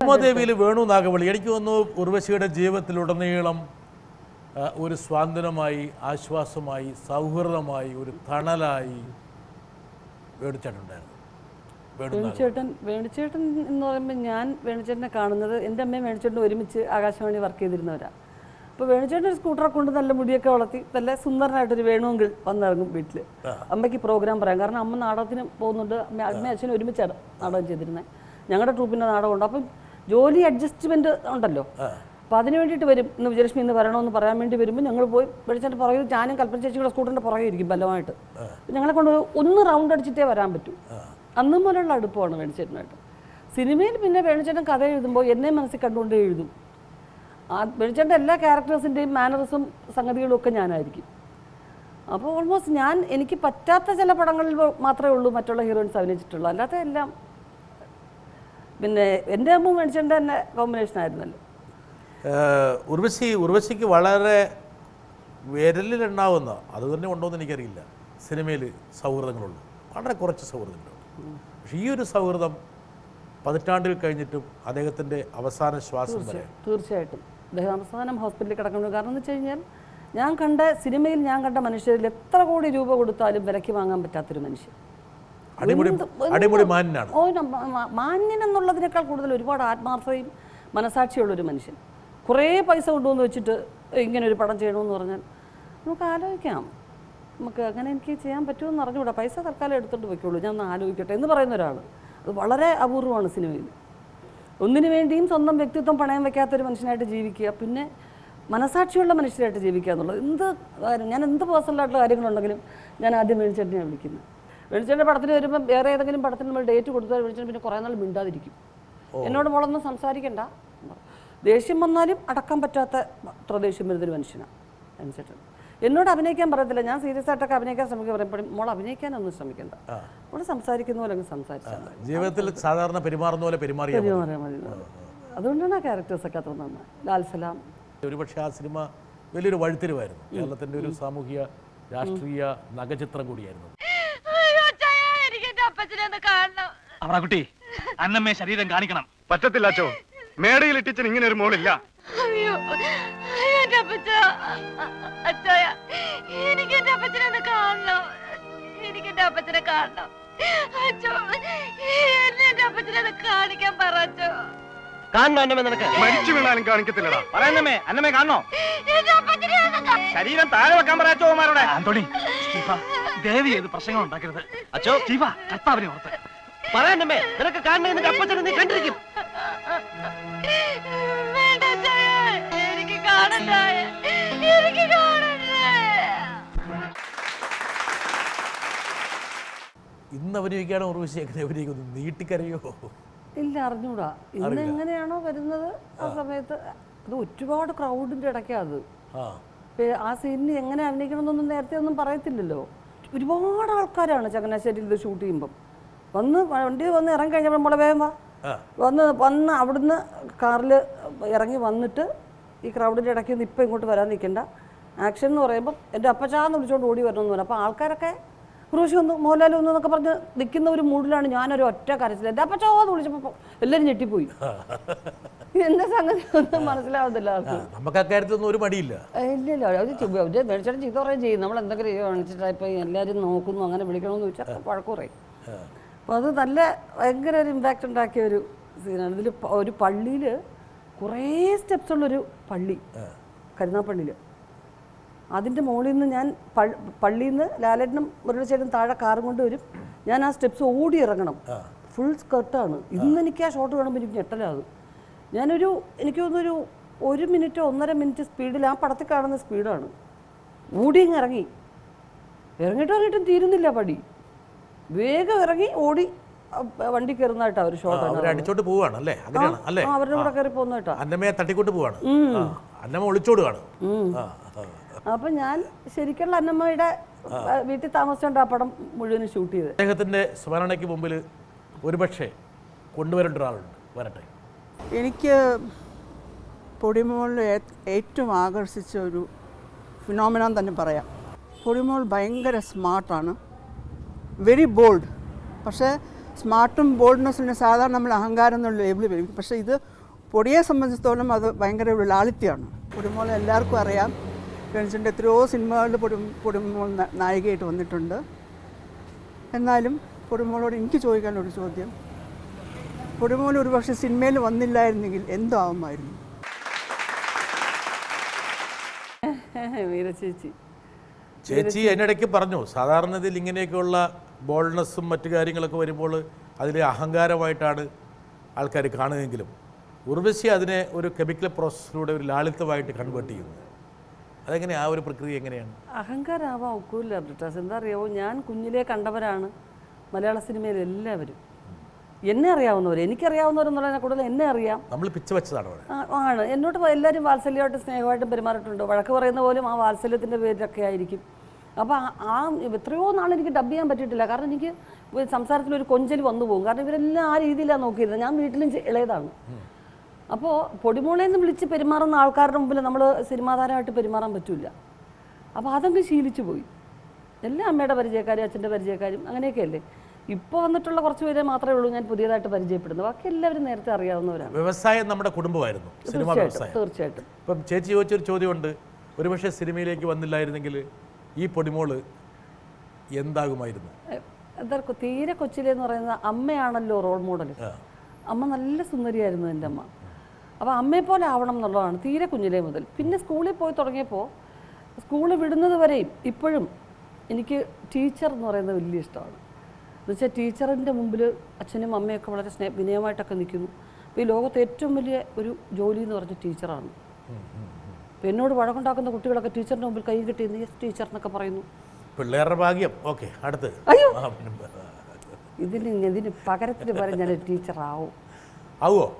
ഉമാദേവിയിൽ വേണു നാഗവള്ളി എനിക്ക് തോന്നുന്നു ഉർവശിയുടെ ജീവിതത്തിലുടനീളം ഒരു സ്വാതന്ത്ര്യമായി ആശ്വാസമായി സൗഹൃദമായി ഒരു തണലായി വേണിച്ചേട്ടുണ്ടായിരുന്നു. വേണുചേട്ടൻ വേണുചേട്ടൻ എന്ന് പറയുമ്പോൾ ഞാൻ വേണുചേട്ടനെ കാണുന്നത് എന്റെ അമ്മയും വേണുചേട്ടനും ഒരുമിച്ച് ആകാശവാണി വർക്ക് ചെയ്തിരുന്നവരാണ് അപ്പോൾ വേണുചേട്ടൻ ഒരു സ്കൂട്ടറെ കൊണ്ട് നല്ല മുടിയൊക്കെ വളർത്തി നല്ല സുന്ദരനായിട്ടൊരു വേണുവെങ്കിൽ വന്നിറങ്ങും വീട്ടിൽ അമ്മയ്ക്ക് പ്രോഗ്രാം പറയാം. കാരണം അമ്മ നാടകത്തിന് പോകുന്നുണ്ട്. അമ്മ അമ്മയും അച്ഛനും ഒരുമിച്ചാണ് നാടകം ചെയ്തിരുന്നത് ഞങ്ങളുടെ ട്രൂപ്പിന്റെ ട്രൂപ്പിന്റെ നാടകമുണ്ട്. അപ്പം ജോലി അഡ്ജസ്റ്റ്മെന്റ് ഉണ്ടല്ലോ. അപ്പോൾ അതിന് വേണ്ടിയിട്ട് വരും. ഇന്ന് വിജയലക്ഷ്മി ഇന്ന് വരണമെന്ന് പറയാൻ വേണ്ടി വരുമ്പോൾ ഞങ്ങൾ പോയി വെളിച്ചേന്റെ പുറകെ ഞാനും കൽപ്പന ചേച്ചിയുടെ സ്കൂട്ടറിന്റെ പുറകെ ഇരിക്കും ബലമായിട്ട്. ഞങ്ങളെ കൊണ്ട് ഒന്ന് റൗണ്ട് അടിച്ചിട്ടേ വരാൻ പറ്റൂ. അന്നും പോലുള്ള അടുപ്പമാണ് വേണിച്ചേട്ടനായിട്ട് സിനിമയിൽ പിന്നെ വേണിച്ചേട്ടൻ കഥ എഴുതുമ്പോൾ എന്നെ മനസ്സിൽ കണ്ടുകൊണ്ടേ എഴുതും. ആ വേണിച്ചേട്ടന്റെ എല്ലാ ക്യാരക്ടേഴ്സിന്റെയും മാനറസും സംഗതികളും ഒക്കെ ഞാനായിരിക്കും. അപ്പോൾ ഓൾമോസ്റ്റ് ഞാൻ എനിക്ക് പറ്റാത്ത ചില പടങ്ങളിൽ മാത്രമേ ഉള്ളൂ മറ്റുള്ള ഹീറോയിൻസ് അഭിനയിച്ചിട്ടുള്ളൂ. അല്ലാത്ത എല്ലാം പിന്നെ എന്റെ അമ്മ വേണിച്ചേട്ടന്റെ തന്നെ കോമ്പിനേഷൻ ആയിരുന്നല്ലോ. ഉർവശി ഉർവശിക്ക് വളരെ വിരലിലുണ്ടാവുന്ന അത് തന്നെ ഉണ്ടോ എന്ന് എനിക്കറിയില്ല. സിനിമയിൽ സൗഹൃദങ്ങളുണ്ട്. വളരെ കുറച്ച് സൗഹൃദങ്ങളുണ്ട്. പക്ഷേ ഈ ഒരു സൗഹൃദം പതിറ്റാണ്ടിൽ കഴിഞ്ഞിട്ടും അദ്ദേഹത്തിന്റെ അവസാന ശ്വാസം വരെ തീർച്ചയായിട്ടും. അദ്ദേഹം ഹോസ്പിറ്റലിൽ കിടക്കുന്നു കാരണം എന്ന് വെച്ച് കഴിഞ്ഞാൽ ഞാൻ കണ്ട സിനിമയിൽ ഞാൻ കണ്ട മനുഷ്യരിൽ എത്ര കോടി രൂപ കൊടുത്താലും വിലയ്ക്ക് വാങ്ങാൻ പറ്റാത്തൊരു മനുഷ്യൻ. മാന്യൻ എന്നുള്ളതിനേക്കാൾ കൂടുതൽ ഒരുപാട് ആത്മാർത്ഥതയും മനസാക്ഷിയുള്ളൊരു മനുഷ്യൻ. കുറേ പൈസ കൊണ്ടുവന്ന് വെച്ചിട്ട് ഇങ്ങനെ ഒരു പടം ചെയ്യണമെന്ന് പറഞ്ഞാൽ നമുക്ക് ആലോചിക്കാം. നമുക്ക് അങ്ങനെ എനിക്ക് ചെയ്യാൻ പറ്റുമെന്ന് അറിഞ്ഞുകൂടാ. പൈസ തൽക്കാലം എടുത്തോണ്ട് പോയിക്കോളൂ ഞാൻ ഒന്ന് ആലോചിക്കട്ടെ എന്ന് പറയുന്ന ഒരാൾ അത് വളരെ അപൂർവമാണ് സിനിമയിൽ ഒന്നിനു വേണ്ടിയും സ്വന്തം വ്യക്തിത്വം പണയം വെക്കാത്തൊരു മനുഷ്യനായിട്ട് ജീവിക്കുക പിന്നെ മനസാക്ഷിയുള്ള മനുഷ്യരായിട്ട് ജീവിക്കുക എന്നുള്ളത്. എന്ത് കാര്യം? ഞാൻ എന്ത് പേഴ്സണലായിട്ടുള്ള കാര്യങ്ങളുണ്ടെങ്കിലും ഞാൻ ആദ്യം വേണിച്ചേട്ടനെയാണ് വിളിക്കുന്നത് വെളിച്ചേട്ടന്റെ പടത്തിന് വരുമ്പോൾ വേറെ ഏതെങ്കിലും പടത്തിന് നമ്മൾ ഡേറ്റ് കൊടുത്താൽ വെളിച്ചേട്ടൻ പിന്നെ കുറേ നാൾ മിണ്ടാതിരിക്കും. എന്നോട് മോളൊന്നും സംസാരിക്കണ്ട. ദേഷ്യം വന്നാലും അടക്കാൻ പറ്റാത്ത അത്ര ദേഷ്യം വരുന്നൊരു മനുഷ്യനാണ് വേണിച്ചേട്ടൻ എന്നോട് അഭിനയിക്കാൻ പറയത്തില്ല. ഞാൻ സീരിയസ് ആയിട്ടൊക്കെ അഭിനയിക്കാൻ ശ്രമിക്കുക പറയുമ്പോഴും മോൾ അഭിനയിക്കാനൊന്നും ശ്രമിക്കണ്ട. മോൾ സംസാരിക്കുന്ന പോലെ അങ്ങ് സംസാരിച്ചാൽ ജീവിതത്തിൽ സാധാരണ പെരുമാറുന്ന പോലെ പെരുമാറിയ മതി. അതുകൊണ്ടാണ് ആ ക്യാരക്ടേഴ്സൊക്കെ അത്ര നന്നായി ലാൽസലാം ഒരുപക്ഷെ ആ സിനിമ വലിയൊരു വഴിത്തിരിവായിരുന്നു. കേരളത്തിന്റെ ഒരു സാമൂഹിക രാഷ്ട്രീയ നഗചിത്രം കൂടിയായിരുന്നു. അയ്യോ ചായ എനിക്ക് എന്റെ അപ്പച്ചനെ ഒന്ന് കാണണം. അവറാക്കുട്ടി അന്നമ്മേ ശരീരം കാണിക്കണം. പറ്റത്തില്ല അച്ചോ. മേടയിൽ ഇട്ടിച്ചൻ ഇങ്ങനെ ഒരു മോളില്ല. അയ്യോ അയ്യോ, എന്റെ അപ്പച്ച. അച്ചായ എനിക്ക് എന്റെ അപ്പച്ചനെ ഒന്ന് കാണണം. എനിക്ക് എന്റെ അപ്പച്ചനെ കാണണം. അച്ചോ എന്നെ എന്റെ അപ്പച്ചനെ ഒന്ന് കാണിക്കാൻ പറ അച്ചോ. കാണണോ അന്നമ്മേ നിനക്ക്? മരിച്ചു വീണാലും കാണിക്കത്തില്ലടാ. പറയുന്നമ്മേ അന്നമ്മേ കാണണോ? എന്റെ അപ്പച്ചനെ ഒന്ന് കാ- ശരീരം താഴെ വെക്കാൻ പറയാ മാരോടെ ആന്റോണി സ്റ്റീഫ ദേവി ഏത് പ്രശ്നങ്ങൾ ഉണ്ടാക്കരുത്. അച്ചോ. സ്റ്റീഫ കത്താവിനെ ഓർത്ത്. പറയാനമ്മേ നിനക്ക് കാണണേ നിന്റെ അപ്പച്ചനെ നീ കണ്ടിരിക്കും. ഇന്ന് അഭിനയിക്കാണ് ഉർവശി എങ്ങനെ അഭിനയിക്കുന്നു നീട്ടിക്കരയോ? ഇല്ല അറിഞ്ഞൂടാ. ഇന്ന് എങ്ങനെയാണോ വരുന്നത് ആ സമയത്ത്? അത് ഒരുപാട് ക്രൗഡിന്റെ ഇടയ്ക്കാണ് അത്. ആ. സീനിന് എങ്ങനെ അഭിനയിക്കണമെന്നൊന്നും നേരത്തെ ഒന്നും പറയത്തില്ലല്ലോ. ഒരുപാട് ആൾക്കാരാണ് ചങ്ങനാശ്ശേരിയിൽ ഇത് ഷൂട്ട് ചെയ്യുമ്പം. വന്ന് വണ്ടി വന്ന് ഇറങ്ങി കഴിഞ്ഞപ്പോൾ നമ്മളെ വേഗം വാ. വന്ന് വന്ന് അവിടുന്ന് കാറിൽ ഇറങ്ങി വന്നിട്ട് ഈ ക്രൗഡിന്റെ ഇടയ്ക്ക് നിന്ന് ഇപ്പം ഇങ്ങോട്ട് വരാൻ നിൽക്കണ്ട. ആക്ഷൻ എന്ന് പറയുമ്പോൾ എന്റെ അപ്പച്ചാന്ന് വിളിച്ചുകൊണ്ട് ഓടി വരണമെന്ന് പറഞ്ഞു. അപ്പോൾ ആൾക്കാരൊക്കെ ക്രൂശി ഒന്ന് മോഹൻലാൽ വന്നു എന്നൊക്കെ പറഞ്ഞ് നിൽക്കുന്ന ഒരു മൂഡിലാണ് ഞാനൊരു ഒറ്റ കരച്ചിൽ എന്റെ അപ്പച്ചാ എന്ന് വിളിച്ചപ്പോൾ എല്ലാവരും ഞെട്ടിപ്പോയി. എന്താ സംഗതി ഒന്നും മനസ്സിലാവത്തില്ല നമുക്ക് അക്കാര്യത്തിലൊന്നും ഒരു മടിയില്ല. ഇല്ല ഇല്ലില്ല മേടിച്ചിട്ട് ചീത്ത കുറേ ചെയ്യും. നമ്മൾ എന്തെങ്കിലും ഇപ്പൊ എല്ലാരും എല്ലാവരും നോക്കുന്നു അങ്ങനെ വിളിക്കണമെന്ന് ചോദിച്ചാൽ വഴക്ക് പറയും. അപ്പോൾ അത് നല്ല ഭയങ്കര ഒരു ഇമ്പാക്റ്റ് ഉണ്ടാക്കിയ ഒരു സീനാണ് ഇതിൽ ഒരു പള്ളിയിൽ കുറേ സ്റ്റെപ്സ് ഉള്ളൊരു പള്ളി കരുനാപ്പള്ളിയിൽ അതിന്റെ മുകളിൽ നിന്ന് ഞാൻ പള്ളിയിൽ നിന്ന് ലാലേട്ടനും മുരളിച്ചേട്ടനും താഴെ കാറും കൊണ്ട് വരും. ഞാൻ ആ സ്റ്റെപ്സ് ഓടി ഇറങ്ങണം. ഫുൾ സ്കർട്ടാണ്. ഇന്ന് എനിക്ക് ആ ഷോട്ട് കാണുമ്പോൾ എനിക്ക് ഞെട്ടലാകും ഞാനൊരു എനിക്ക് തോന്നുന്നൊരു ഒരു മിനിറ്റ് ഒന്നര മിനിറ്റ് സ്പീഡിൽ ആ പടത്തിൽ കാണുന്ന സ്പീഡാണ്. ഓടി ഇറങ്ങി. ഇറങ്ങിയിട്ട് ഇറങ്ങിയിട്ടും തീരുന്നില്ല പടി. വേഗം ഇറങ്ങി ഓടി വണ്ടി കയറുന്നതായിട്ടാ ഒരു ഷോട്ട് അവർ അടിച്ചോട്ട് പോവാണ് അല്ലേ? അങ്ങനെയാണ് അല്ലേ? അവരുടെ കൂടെ കയറി പോകുന്നതായിട്ടാ. അന്നമ്മയെ തട്ടിക്കൊണ്ട് പോവാണ്. അന്നമ്മ ഒളിച്ചോടുകയാണ്. അപ്പൊ. ഞാൻ ശരിക്കുള്ള അന്നമ്മയുടെ വീട്ടിൽ താമസിച്ചുകൊണ്ട് ആ പടം മുഴുവനും ഷൂട്ട് ചെയ്തത്. അദ്ദേഹത്തിന്റെ സ്മരണയ്ക്ക് മുമ്പിൽ ഒരുപക്ഷെ കൊണ്ടുവരേണ്ട ഒരാളുണ്ട്. വരട്ടെ. എനിക്ക് പൊടിമോളിൽ ഏറ്റവും ആകർഷിച്ച ഒരു ഫിനോമിനാൻ തന്നെ പറയാം. പൊടിമോൾ ഭയങ്കര സ്മാർട്ടാണ് വെരി ബോൾഡ് പക്ഷേ സ്മാർട്ടും ബോൾഡ്നെസ്സിന് സാധാരണ നമ്മൾ അഹങ്കാരം എന്നുള്ള ലേബിൾ വരും പക്ഷേ ഇത് പൊടിയെ സംബന്ധിച്ചിടത്തോളം അത് ഭയങ്കര ഒരു ലാളിത്യമാണ്. പൊടിമോൾ എല്ലാവർക്കും അറിയാം. ഫ്രണ്ട്സിന്റെ എത്രയോ സിനിമകളിൽ പൊടി പൊടിമോൾ നായികയായിട്ട് വന്നിട്ടുണ്ട്. എന്നാലും പൊടിമോളോട് എനിക്ക് ചോദിക്കാനുള്ളൊരു ചോദ്യം. പൊടിമോൾ ഒരു പക്ഷേ സിനിമയിൽ വന്നില്ലായിരുന്നെങ്കിൽ എന്താവുമായിരുന്നു മീര ചേച്ചി. ചേച്ചി അതിനിടയ്ക്ക് പറഞ്ഞു. സാധാരണ ഇതിൽ ഇങ്ങനെയൊക്കെയുള്ള ബോൾഡ്നെസ്സും മറ്റു കാര്യങ്ങളൊക്കെ വരുമ്പോൾ അതിലെ അഹങ്കാരമായിട്ടാണ് ആൾക്കാർ കാണുകയെങ്കിലും ഉർവശി അതിനെ ഒരു കെമിക്കൽ പ്രോസസ്സിലൂടെ ഒരു ലാളിത്യമായിട്ട് കൺവേർട്ട് ചെയ്യുന്നു. അതെങ്ങനെ ആ ഒരു പ്രക്രിയ എങ്ങനെയാണ്? അഹങ്കാരാവാൻ ഒക്കില്ല ബ്രിട്ടാസ്. എന്താ അറിയാവോ ഞാൻ കുഞ്ഞിലെ കണ്ടവരാണ് മലയാള സിനിമയിൽ എല്ലാവരും. എന്നെ അറിയാവുന്നവർ എനിക്കറിയാവുന്നവരെന്നുള്ളതിനെ കൂടുതൽ എന്നെ അറിയാം. നമ്മൾ പിച്ച വെച്ചതാണ് ആണ്. എന്നോട് എല്ലാവരും വാത്സല്യമായിട്ട് സ്നേഹമായിട്ടും പെരുമാറിയിട്ടുണ്ട്. വഴക്ക് പറയുന്ന പോലും ആ വാത്സല്യത്തിന്റെ പേരിലൊക്കെ ആയിരിക്കും. അപ്പോൾ ആ എത്രയോ നാൾ എനിക്ക് ഡബ് ചെയ്യാൻ പറ്റിയിട്ടില്ല. കാരണം എനിക്ക് സംസാരത്തിൽ ഒരു കൊഞ്ചൽ വന്നു പോകും. കാരണം ഇവരെല്ലാം ആ രീതിയിലാണ് നോക്കിയിരുന്നത് ഞാൻ വീട്ടിലും ഇളയതാണ്. അപ്പോൾ പൊടിമോളേന്ന് വിളിച്ച് പെരുമാറുന്ന ആൾക്കാരുടെ മുമ്പിൽ നമ്മൾ സിനിമാതാരമായിട്ട് പെരുമാറാൻ പറ്റില്ല അപ്പോൾ അതങ്ങ് ശീലിച്ചു പോയി. എല്ലാ അമ്മയുടെ പരിചയക്കാരും അച്ഛന്റെ പരിചയക്കാരും അങ്ങനെയൊക്കെ അല്ലേ? ഇപ്പോൾ വന്നിട്ടുള്ള കുറച്ച് പേരെ മാത്രമേ ഉള്ളൂ ഞാൻ പുതിയതായിട്ട് പരിചയപ്പെടുന്നത്. ബാക്കി എല്ലാവരും നേരത്തെ അറിയാവുന്നവരാണ്. വ്യവസായം നമ്മുടെ കുടുംബമായിരുന്നു. സിനിമ വ്യവസായം. തീർച്ചയായിട്ടും. ഇപ്പം ചേച്ചി ചോദിച്ചൊരു ചോദ്യമുണ്ട്. ഒരുപക്ഷെ സിനിമയിലേക്ക് വന്നില്ലായിരുന്നെങ്കിൽ ഈ പൊടിമോൾ എന്താകുമായിരുന്നു? എന്താ കൊ- തീരെ കൊച്ചിലെന്ന് പറയുന്നത് അമ്മയാണല്ലോ റോൾ മോഡൽ അമ്മ നല്ല സുന്ദരിയായിരുന്നു എന്റെ അമ്മ. അപ്പോൾ അമ്മയെ പോലെ ആവണം എന്നുള്ളതാണ് തീരെ കുഞ്ഞിലേ മുതൽ. പിന്നെ സ്കൂളിൽ പോയി തുടങ്ങിയപ്പോൾ സ്കൂൾ വിടുന്നത് വരെയും ഇപ്പോഴും എനിക്ക് ടീച്ചർ എന്ന് പറയുന്നത് വലിയ ഇഷ്ടമാണ്. എന്നുവെച്ചാൽ ടീച്ചറിന്റെ മുമ്പിൽ അച്ഛനും അമ്മയൊക്കെ വളരെ സ്നേഹ വിനയമായിട്ടൊക്കെ നിൽക്കുന്നു. അപ്പോൾ ഈ ലോകത്തെ ഏറ്റവും വലിയ ഒരു ജോലി എന്ന് പറഞ്ഞ ടീച്ചറാണ്. എന്നോട് വഴക്കുണ്ടാക്കുന്ന കുട്ടികളൊക്കെ ടീച്ചറിന്റെ മുമ്പിൽ കൈ കിട്ടി നീ ടീച്ചർ എന്നൊക്കെ പറയുന്നു. പിള്ളേരുടെ ഭാഗ്യം. ഓക്കെ അടുത്ത് അയ്യോ. ഇതിന് ഇതിന് പകരത്തിന് പറഞ്ഞാൽ ടീച്ചറാവും. ആവും.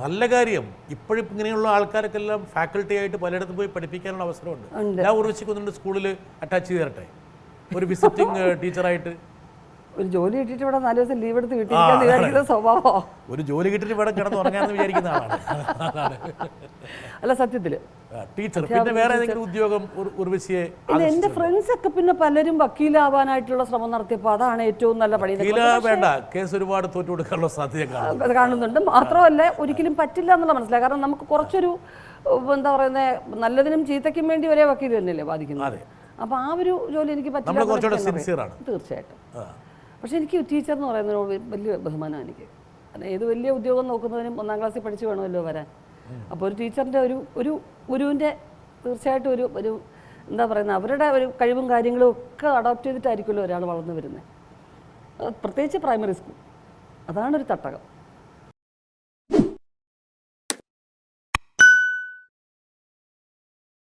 നല്ല കാര്യം. ഇപ്പോഴും ഇങ്ങനെയുള്ള ആൾക്കാരൊക്കെ എല്ലാം ഫാക്കൽറ്റി ആയിട്ട് പലയിടത്തും പോയി പഠിപ്പിക്കാനുള്ള അവസരമുണ്ട്. ഞാൻ ഉറവിച്ചിക്കുന്നുണ്ട് സ്കൂളിൽ അറ്റാച്ച് ചെയ്ത് തരട്ടെ. ഒരു വിസിറ്റിംഗ് ടീച്ചറായിട്ട്. ഒരു ജോലി കിട്ടിയിട്ട് ഇവിടെ നാല് ദിവസം ലീവ് എടുത്ത് വിചാരിക്കുന്ന സ്വഭാവമോ ഒരു ജോലി കിട്ടിയിട്ട് ഇവിടെ കിടന്ന് ഉറങ്ങാന്ന് വിചാരിക്കുന്ന ആളാണ്. അല്ല സത്യത്തിൽ ടീച്ചർ പിന്നെ വേറെ ഏതെങ്കിലും ഉദ്യോഗം ഉർ- ഉർവശിയെ ഇല്ല എന്റെ ഫ്രണ്ട്സ് ഒക്കെ പിന്നെ പലരും വക്കീലാവാനായിട്ടുള്ള ശ്രമം നടത്തിയപ്പോൾ അതാണ് ഏറ്റവും നല്ല പണി വേണ്ട കേസ് ഒരുപാട് തോറ്റു കൊടുക്കാനുള്ള സാധ്യത കാണുന്നുണ്ട്. മാത്രമല്ല ഒരിക്കലും പറ്റില്ല എന്നുള്ള മനസ്സിലായി. കാരണം നമുക്ക് കുറച്ചൊരു എന്താ പറയുന്നത് നല്ലതിനും ചീത്തയ്ക്കും വേണ്ടി ഒരേ വക്കീൽ തന്നെയല്ലേ ബാധിക്കുന്നത്. അപ്പോൾ ആ ഒരു ജോലി എനിക്ക് പറ്റില്ല. തീർച്ചയായിട്ടും. പക്ഷേ എനിക്ക് ടീച്ചർ എന്ന് പറയുന്നതിനോട് വലിയ ബഹുമാനമാണ് എനിക്ക്. ഏത് വലിയ ഉദ്യോഗം നോക്കുന്നതിനും ഒന്നാം ക്ലാസ്സിൽ പഠിച്ച് വേണമല്ലോ വരാൻ. അപ്പോൾ ഒരു ടീച്ചറിന്റെ ഒരു ഒരു ഗുരുവിന്റെ തീർച്ചയായിട്ടും ഒരു ഒരു എന്താ പറയുന്നത് അവരുടെ ഒരു കഴിവും കാര്യങ്ങളും ഒക്കെ അഡോപ്റ്റ് ചെയ്തിട്ടായിരിക്കുമല്ലോ ഒരാൾ വളർന്നു വരുന്നത്. പ്രത്യേകിച്ച് പ്രൈമറി സ്കൂൾ അതാണ് ഒരു തട്ടകം.